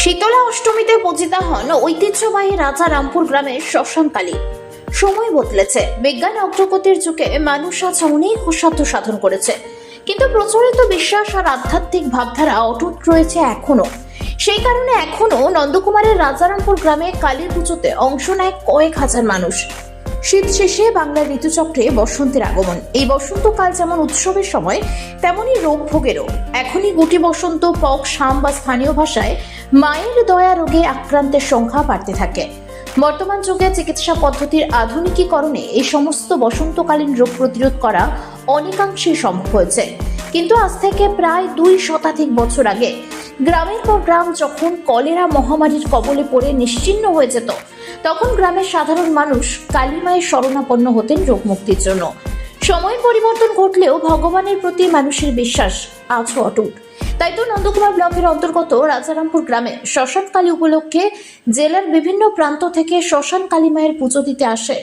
শীতলা অষ্টমীতে পূজিতা হন ঐতিহ্যবাহী রাজা রামপুর গ্রামের শ্মশানকালী সময় বদলেছে। বিজ্ঞান অগ্রগতির যুগে মানুষ আজ অনেক সুস্বাধ্য সাধন করেছে। কিন্তু প্রচলিত বিশ্বাস আর আধ্যাত্মিক ভাবধারা অটুট রয়েছে এখনও। সেই কারণে এখনও নন্দকুমারের রাজারামপুর গ্রামে কালীর পুজোতে অংশ নেয় কয়েক হাজার মানুষ। শীত শেষে বাংলার ঋতুচক্রে বসন্তের আগমন। এই বসন্তকাল যেমন উৎসবের সময় তেমনি রোগ ভোগেরও। এখনই গুটি বসন্ত, পক, শাম বা স্থানীয় ভাষায় মায়ের দয়া রোগে আক্রান্তের সংখ্যা বাড়তে থাকে। বর্তমান যুগে চিকিৎসা পদ্ধতির আধুনিকীকরণে এই সমস্ত বসন্তকালীন রোগ প্রতিরোধ করা অনেকাংশেই সম্ভব হয়েছে। কিন্তু আজ থেকে প্রায় দুই শতাধিক বছর আগে গ্রামের পর গ্রাম যখন কলেরা মহামারীর কবলে পড়ে নিশ্চিহ্ন হয়ে যেত, তখন গ্রামের সাধারণ মানুষ কালীমায়ের শরণাপন্ন হতেন রোগমুক্তির জন্য। সময় পরিবর্তন ঘটলেও ভগবানের প্রতি মানুষের বিশ্বাস আজও অটুট। তাই তো নন্দকুমার ব্লকের অন্তর্গত রাজারামপুর গ্রামে শ্মশান কালী উপলক্ষে জেলার বিভিন্ন প্রান্ত থেকে শ্মশান কালী মায়ের পুজো দিতে আসে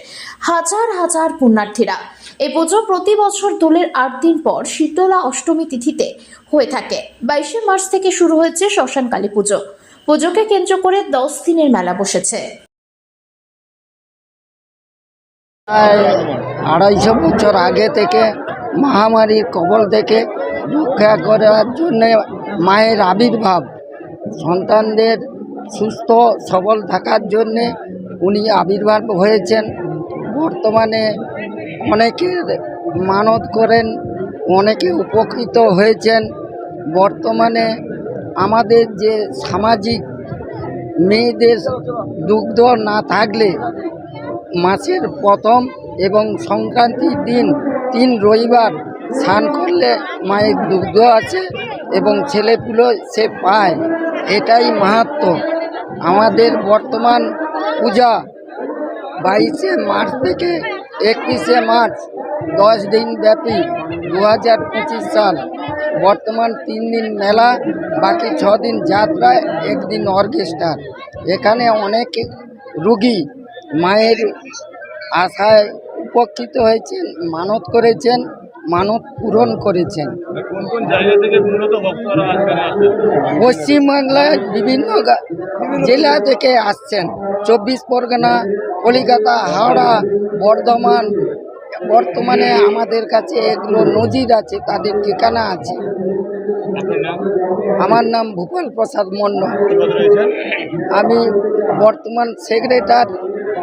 হাজার হাজার পুণ্যার্থীরা। এই পুজো প্রতি বছর দোলের আট দিন পর শীতলা অষ্টমী তিথিতে হয়ে থাকে। বাইশে মার্চ থেকে শুরু হয়েছে শ্মশান কালী পুজো। পুজোকে কেন্দ্র করে দশ দিনের মেলা বসেছে। প্রায় আড়াইশো বছর আগে থেকে মহামারীর কবল থেকে রক্ষা করার জন্য মায়ের আবির্ভাব। সন্তানদের সুস্থ, সবল থাকার জন্যে উনি আবির্ভাব হয়েছেন। বর্তমানে অনেকের মানত করেন, অনেকে উপকৃত হয়েছেন। বর্তমানে আমাদের যে সামাজিক মেয়েদের দুগ্ধ না থাকলে মাসের প্রথম এবং সংক্রান্তির দিন, তিন রবিবার স্নান করলে মায়ের দুগ্ধ আছে এবং ছেলেপুলো সে পায়। এটাই মাহাত্ম। আমাদের বর্তমান পূজা বাইশে মার্চ থেকে একত্রিশে মার্চ, দশ দিন ব্যাপী দু হাজার পঁচিশ সাল। বর্তমান তিন দিন মেলা, বাকি ছ দিন যাত্রা একদিন অর্কেস্ট্রা। এখানে অনেক রুগী মায়ের আশায় উপকৃত হয়েছেন মানত করেছেন মানত পূরণ করেছেন। পশ্চিমবাংলায় বিভিন্ন জেলা থেকে আসছেন। চব্বিশ পরগনা কলিকাতা হাওড়া বর্ধমান বর্তমানে আমাদের কাছে এগুলো নজির আছে তাদের ঠিকানা আছে। আমার নাম ভূপাল প্রসাদ মন্ডল। আমি বর্তমান সেক্রেটার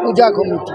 পূজা কমিটি।